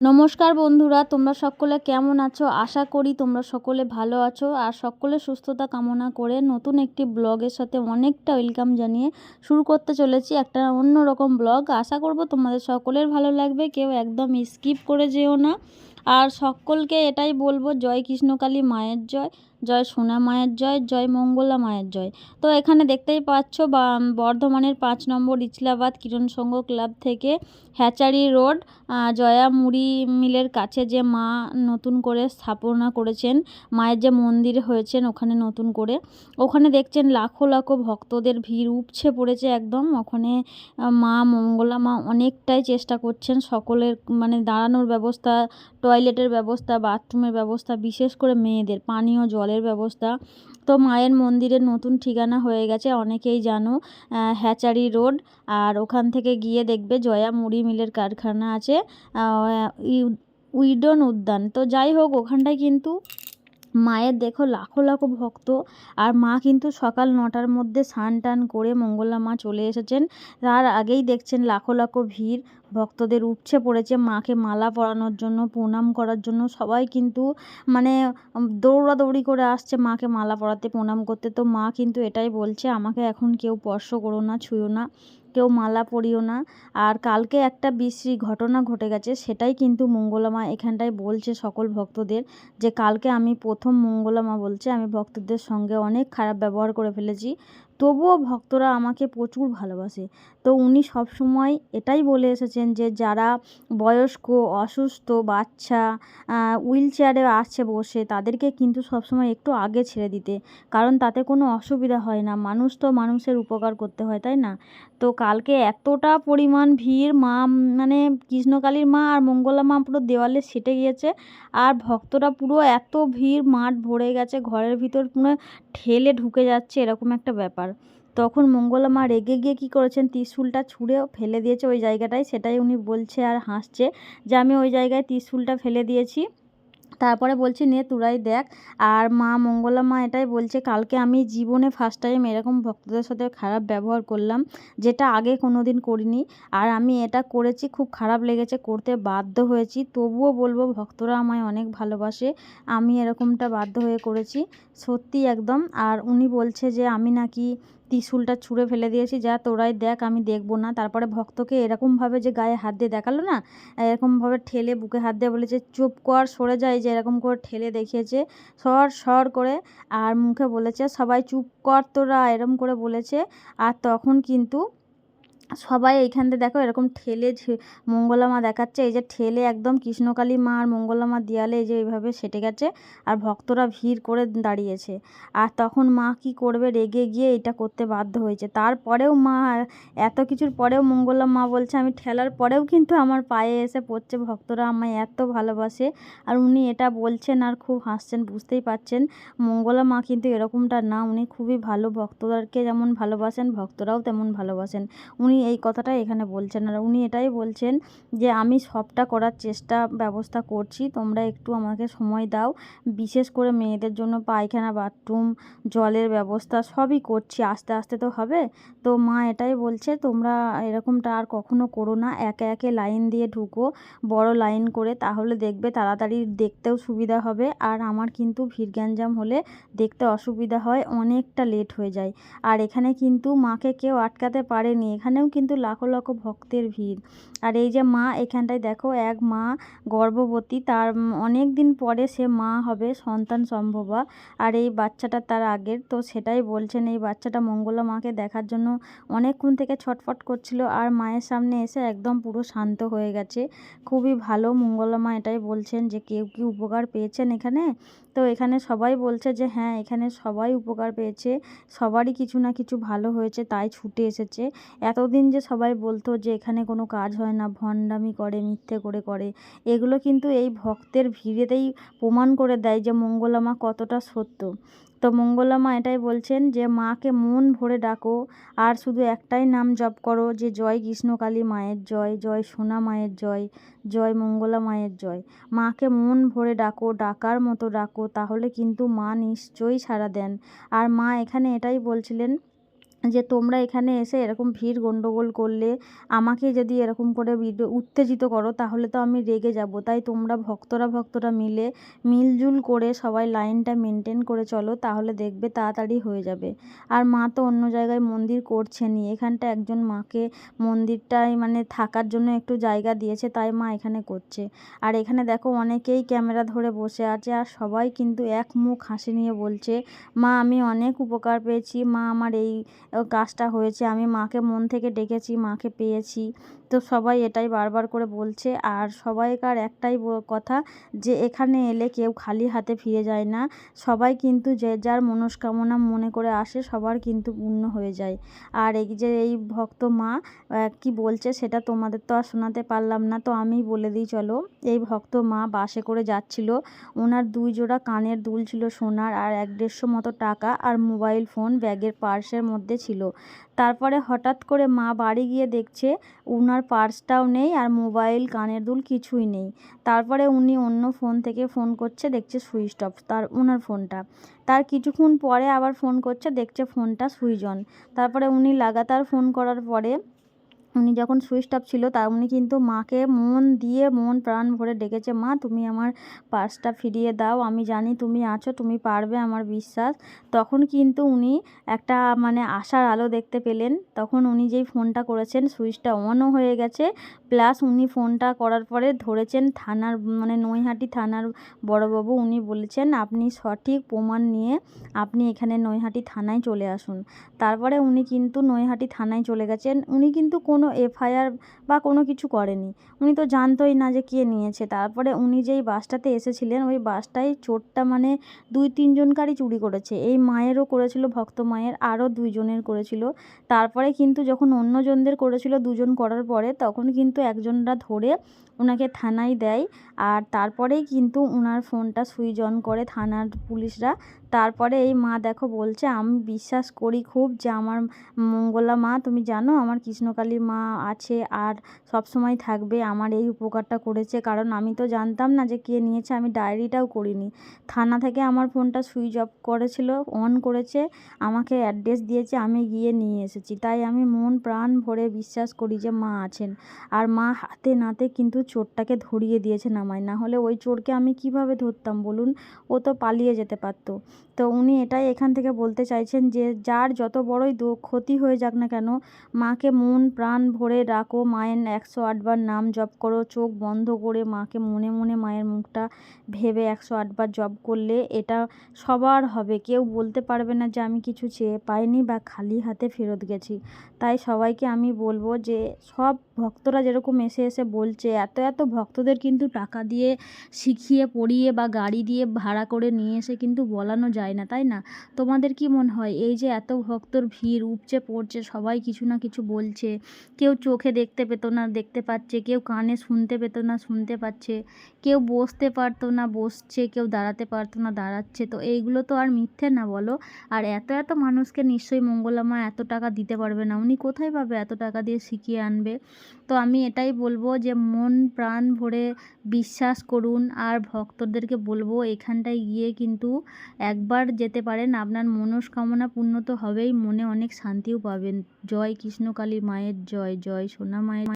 নমস্কার বন্ধুরা, তোমরা সকলে কেমন আছো? আশা করি তোমরা সকলে ভালো আছো। আর সকলে সুস্থতা কামনা করে নতুন একটি ব্লগের সাথে অনেকটা ওয়েলকাম জানিয়ে শুরু করতে চলেছি একটা অন্য রকম ব্লগ। আশা করব তোমাদের সকলের ভালো লাগবে, কেউ একদম স্কিপ করে যেও না। আর সকলকে এটাই বলব, জয় কৃষ্ণকালী মায়ের জয়। জয় সোনা মায়ের জয় জয় মঙ্গলা মায়ের জয়। তো এখানে দেখতেই পাচ্ছ বর্ধমানের পাঁচ নম্বর ইচলাবাদ কিরণ সংঘ ক্লাব থেকে হ্যাচারি রোড জয়া মুড়ি মিলের কাছে যে মা নতুন করে স্থাপনা করেছেন, মায়ের যে মন্দির হয়েছেন ওখানে নতুন করে। ওখানে দেখছেন লাখো লাখো ভক্তদের ভিড় উপছে পড়েছে একদম। ওখানে মা মঙ্গলা মা অনেকটাই চেষ্টা করছেন সকলের মানে দাঁড়ানোর ব্যবস্থা, টয়লেটের ব্যবস্থা, বাথরুমের ব্যবস্থা, বিশেষ করে মেয়েদের, পানীয় জলের ব্যবস্থা। তো মায়ের মন্দিরের নতুন ঠিকানা হয়ে গেছে, অনেকেই জানো হ্যাচারি রোড। আর ওখান থেকে গিয়ে দেখবে জয়া মুড়ি মিলের কারখানা আছে উইডন উদ্যান। তো যাই হোক, ওখানটায় কিন্তু মায়ের দেখো লাখো লাখো ভক্ত আর মা কিন্তু সকাল নটার মধ্যে স্নান টান করে মঙ্গলা মা চলে এসেছেন। তার আগেই দেখছেন লাখো লাখো ভিড়, ভক্তদের উপছে পড়েছে, মাকে মালা পরানোর জন্য, প্রণাম করার জন্য। সবাই কিন্তু মানে দৌড়াদৌড়ি করে আসছে মাকে মালা পরাতে, প্রণাম করতে। তো মা কিন্তু এটাই বলছে, আমাকে এখন কেউ স্পর্শ করো না, ছুঁয়ো না। কেউ মালা পরিও না। আর কালকে একটা বিশ্রী ঘটনা ঘটে গেছে, সেটাই কিন্তু মঙ্গলামা এখানটায় বলছে সকল ভক্তদের যে কালকে আমি প্রথম মঙ্গলামা বলছে, আমি ভক্তদের সঙ্গে অনেক খারাপ ব্যবহার করে ফেলেছি। তবুও ভক্তরা আমাকে প্রচুর ভালোবাসে। তো উনি সবসময় এটাই বলে এসেছেন যে, যারা বয়স্ক, অসুস্থ, বাচ্চা হুইল চেয়ারে আছে বসে, তাদেরকে কিন্তু সবসময় একটু আগে ছেড়ে দিতে। কারণ তাতে কোনো অসুবিধা হয় না। মানুষ তো মানুষের উপকার করতে হয়, তাই না? তো কালকে এতটা পরিমাণ ভিড়, মা মানে কৃষ্ণকালীর মা আর মঙ্গলা মা পুরো দেওয়ালে সেটে গিয়েছে আর ভক্তরা পুরো এত ভিড়, মাঠ ভরে গেছে, ঘরের ভিতর পুরো ঠেলে ঢুকে যাচ্ছে, এরকম একটা ব্যাপার। তখন মঙ্গলা মা রেগে গিয়ে কি করেছেন? ত্রিশুলটা ছুঁড়ে ফেলে দিয়েছে ওই জায়গাটায়, সেটাই উনি বলছে আর হাসছে যে, আমি ওই জায়গায় ত্রিশুলটা ফেলে দিয়েছি। তারপরে বলছি, নে তোরাই দেখ। আর মা মঙ্গলা মা এটাই বলছে, কালকে আমি জীবনে ফার্স্ট টাইম এরকম ভক্তদের সাথে খারাপ ব্যবহার করলাম, যেটা আগে কোনো দিন করিনি। আর আমি এটা করেছি, খুব খারাপ লেগেছে, করতে বাধ্য হয়েছি। তবুও বলব, ভক্তরা আমায় অনেক ভালোবাসে। আমি এরকমটা বাধ্য হয়ে করেছি, সত্যি একদম। আর উনি বলছে যে, আমি নাকি ত্রিশূলটা ছুঁড়ে ফেলে দিয়েছি, যা তোরাই দেখ, আমি দেখব না। তারপরে ভক্তকে এরকমভাবে যে গায়ে হাত দিয়ে দেখাল না, এরকমভাবে ঠেলে বুকে হাত দিয়ে বলেছে, চুপ কর, সরে যায় যে এরকম করে ঠেলে দেখিয়েছে, সর সর করে, আর মুখে বলেছে, সবাই চুপ কর তোরা। এরকম করে বলেছে, আর তখন কিন্তু সবাই এইখান থেকে দেখো এরকম ঠেলে মঙ্গলা মা দেখাচ্ছে। এই যে ঠেলে একদম কৃষ্ণকালী মা আর মঙ্গলা মা দেয়ালে এই যে এইভাবে সেটে গেছে আর ভক্তরা ভিড় করে দাঁড়িয়েছে। আর তখন মা কি করবে? রেগে গিয়ে এটা করতে বাধ্য হয়েছে। তারপরেও মা, এত কিছুর পরেও মঙ্গলা মা বলছে, আমি ঠেলার পরেও কিন্তু আমার পায়ে এসে পড়ছে। ভক্তরা আমায় এত ভালোবাসে আর উনি এটা বলছেন আর খুব হাসছেন, বুঝতেই পারছেন। মঙ্গলা মা কিন্তু এরকমটা না, উনি খুবই ভালো ভক্তদেরকে যেমন ভালোবাসেন, ভক্তরাও তেমন ভালোবাসেন। উনি উনি এই কথাটাই এখানে বলছেন আর উনি এটাই বলছেন যে, আমি সবটা করার চেষ্টা, ব্যবস্থা করছি। তোমরা একটু আমাকে সময় দাও। বিশেষ করে মেয়েদের জন্য পায়খানা, বাথরুম, জলের ব্যবস্থা সবই করছি। আস্তে আস্তে তো হবে। তো মা এটাই বলছে, তোমরা এরকমটা আর কখনো করো না। একে একে লাইন দিয়ে ঢুকো, বড় লাইন করে। তাহলে দেখবে তাড়াতাড়ি দেখতেও সুবিধা হবে। আর আমার কিন্তু ভিড় গ্যাঞ্জাম হলে দেখতে অসুবিধা হয়। অনেকটা লেট হয়ে যায়। আর এখানে কিন্তু মাকে কেউ আটকাতে পারেনি। এখানেও কিন্তু লাখো লাখো ভক্তের ভিড়। আর এই যে মা এখানটায় দেখো, এক মা গর্ভবতী, তার অনেক দিন পরে সে মা হবে, সন্তান সম্ভবা। আর এই বাচ্চাটা তার আগের, তো সেটাই বলছেন, এই বাচ্চাটা মঙ্গলা মাকে দেখার জন্য অনেকক্ষণ থেকে ছটফট করছিল আর মায়ের সামনে এসে একদম পুরো শান্ত হয়ে গেছে। খুবই ভালো মঙ্গলা মা এটাই বলছেন যে, কেউ কি উপকার পেয়েছেন এখানে? তো এখানে সবাই বলছে যে হ্যাঁ এখানে সবাই উপকার পেয়েছে। সবারই কিছু না কিছু ভালো হয়েছে, তাই ছুটে এসেছে। এতদিন যে সবাই বলতো যে, এখানে কোনো কাজ হয় না, ভণ্ডামি করে, মিথ্যে করে করে। এগুলো কিন্তু এই ভক্তের ভিড়েতেই প্রমাণ করে দেয় যে মঙ্গলা মা কতটা সত্য। তো মঙ্গলা মা এটাই বলছেন যে, মাকে মন ভরে ডাকো, আর শুধু একটাই নাম জপ করো, যে জয় কৃষ্ণকালী মায়ের জয় জয় সোনা মায়ের জয় জয় মঙ্গলা মায়ের জয়। মাকে মন ভরে ডাকো, ডাকার মতো ডাকো, তাহলে কিন্তু মা নিশ্চয়ই সাড়া দেন। আর মা এখানে এটাই বলছিলেন যে তোমরা এখানে এসে এরকম ভিড় গণ্ডগোল করলে আমাকে যদি এরকম করে ভিডিও উত্তেজিত করো, তাহলে তো আমি রেগে যাব। তাই তোমরা ভক্তরা ভক্তরা মিলে মিলজুল করে সবাই লাইনটা মেনটেন করে চলো, তাহলে দেখবে তাড়াতাড়ি হয়ে যাবে। আর মা তো অন্য জায়গায় মন্দির করছেনই। এখানটা একজন মাকে মন্দিরটায় মানে থাকার জন্য একটু জায়গা দিয়েছে, তাই মা এখানে করছে। আর এখানে দেখো অনেকেই ক্যামেরা ধরে বসে আছে, আর সবাই কিন্তু এক মুখ হাসি নিয়ে বলছে, মা, আমি অনেক উপকার পেয়েছি। মা, আমার এই কাজটা হয়েছে। আমি মাকে মন থেকে ডেকেছি, মাকে পেয়েছি। তো সবাই এটাই বারবার করে বলছে। আর সবাইকার একটাই কথা যে এখানে এলে কেউ খালি হাতে ফিরে যায় না। সবাই কিন্তু যে যার মনস্কামনা মনে করে আসে, সবার কিন্তু পূর্ণ হয়ে যায়। আর এই যে এই ভক্ত মা কি বলছে সেটা তোমাদের তো আর শোনাতে পারলাম না। তো আমিই বলে দিই, চলো। এই ভক্ত মা বাসে করে যাচ্ছিল। ওনার দুই জোড়া কানের দুল ছিল সোনার আর এক দেড়শো মতো টাকা আর মোবাইল ফোন ব্যাগের পার্সের মধ্যে ছিল। তারপরে হঠাৎ করে মা বাড়ি গিয়ে দেখছে উনার পার্সটাও নেই আর মোবাইল, কানের দুল কিছুই নেই। তারপরে উনি অন্য ফোন থেকে ফোন করছে, দেখছে সুইচ অফ তার ওনার ফোনটা। তার কিছুক্ষণ পরে আবার ফোন করছে, দেখছে ফোনটা সুইচ অন। তারপরে উনি লাগাতার ফোন করার পরে উনি যখন সুইচ অফ ছিল তা উনি কিন্তু মাকে মন দিয়ে মন প্রাণ ভরে ডেকেছে, মা, তুমি আমার পার্সটা ফিরিয়ে দাও, আমি জানি তুমি আছো, তুমি পারবে আমার বিশ্বাস। তখন কিন্তু উনি একটা মানে আশার আলো দেখতে পেলেন। তখন উনি যেই ফোনটা করেছেন, সুইচটা অনও হয়ে গেছে। প্লাস উনি ফোনটা করার পরে ধরেছেন থানার মানে নৈহাটি থানার বড়বাবু, উনি বলেছেন, আপনি সঠিক প্রমাণ নিয়ে আপনি এখানে নৈহাটি থানায় চলে আসুন। তারপরে উনি কিন্তু নৈহাটি থানায় চলে গেছেন। উনি কিন্তু কোনো এফআইআর বা কোনো কিছু করেনি। উনি তো জানতোই না যে কে নিয়েছে। তারপরে উনি যেই বাসটাতে এসেছিলেন, ওই বাসটাই চোরটা মানে দুই তিনজনকারই চুরি করেছে। এই মায়েরও করেছিল, ভক্ত মায়ের আরও দুইজনের করেছিল। তারপরে কিন্তু যখন অন্যজনদের করেছিল দুজন করার পরে, তখন কিন্তু একজনরা ধরে ওনাকে থানায় দেয়। আর তারপরেই কিন্তু ওনার ফোনটা সুইচ অন করে থানার পুলিশরা। তারপরে এই মা দেখো বলছে, আমি বিশ্বাস করি খুব যে আমার মঙ্গলা মা, তুমি জানো আমার কৃষ্ণকালী মা আছে আর সব সময় থাকবে, আমার এই উপকারটা করেছে। কারণ আমি তো জানতাম না যে কে নিয়েছে, আমি ডায়েরিটাও করিনি। থানা থেকে আমার ফোনটা সুইচ অফ করেছিল, অন করেছে, আমাকে অ্যাড্রেস দিয়েছে, আমি গিয়ে নিয়ে এসেছি। তাই আমি মন প্রাণ ভরে বিশ্বাস করি যে মা আছেন। আর মা হাতে নাতে কিন্তু চোরটাকে ধরিয়ে দিয়েছেন আমায় না হলে ওই চোরকে আমি কীভাবে ধরতাম বলুন? ও তো পালিয়ে যেতে পারতো। তো উনি এটাই এখান থেকে বলতে চাইছেন যে, যার যত বড়ই ক্ষতি হয়ে যাক না কেন, মাকে মন প্রাণ ভরে রাখো, মায়ের একশো আটবার নাম জপ করো, চোখ বন্ধ করে মাকে মনে মনে মায়ের মুখটা ভেবে একশো আটবার জপ করলে এটা সবার হবে। কেউ বলতে পারবে না যে, আমি কিছু চেয়ে পাইনি বা খালি হাতে ফেরত গেছি। তাই সবাইকে আমি বলব যে, সব ভক্তরা যেরকম এসে এসে বলছে এত এত ভক্তদের কিন্তু টাকা দিয়ে শিখিয়ে, পড়িয়ে বা গাড়ি দিয়ে ভাড়া করে নিয়ে এসে কিন্তু বলানো যায় না, তাই না? তোমাদের কি মনে হয় এই যে এত ভক্তর ভিড়, উপচে পড়ছে, সবাই কিছু না কিছু বলছে, কেউ চোখে দেখতে পেতো না, দেখতে পাচ্ছে, কেউ কানে শুনতে পেতো না, শুনতে পাচ্ছে, কেউ বসতে পারতো না, বসছে, কেউ দাঁড়াতে পারতো না, দাঁড়াচ্ছে, তো এইগুলো তো আর মিথ্যে না বলো? আর এত এত মানুষকে নিশ্চয়ই মঙ্গলামা এত টাকা দিতে পারবে না, উনি কোথায় পাবে এত টাকা দিয়ে শিখিয়ে আনবে? তো আমি এটাই বলব যে মন প্রাণ ভরে বিশ্বাস করুন। আর ভক্তদেরকে বলব, এখানটায় গিয়ে কিন্তু একবার যেতে পারেন। আপনার মনস্কামনা পূর্ণ তো হবেই, মনে অনেক শান্তিও পাবেন। জয় কৃষ্ণকালী মায়ের জয় জয় সোনা মায়ের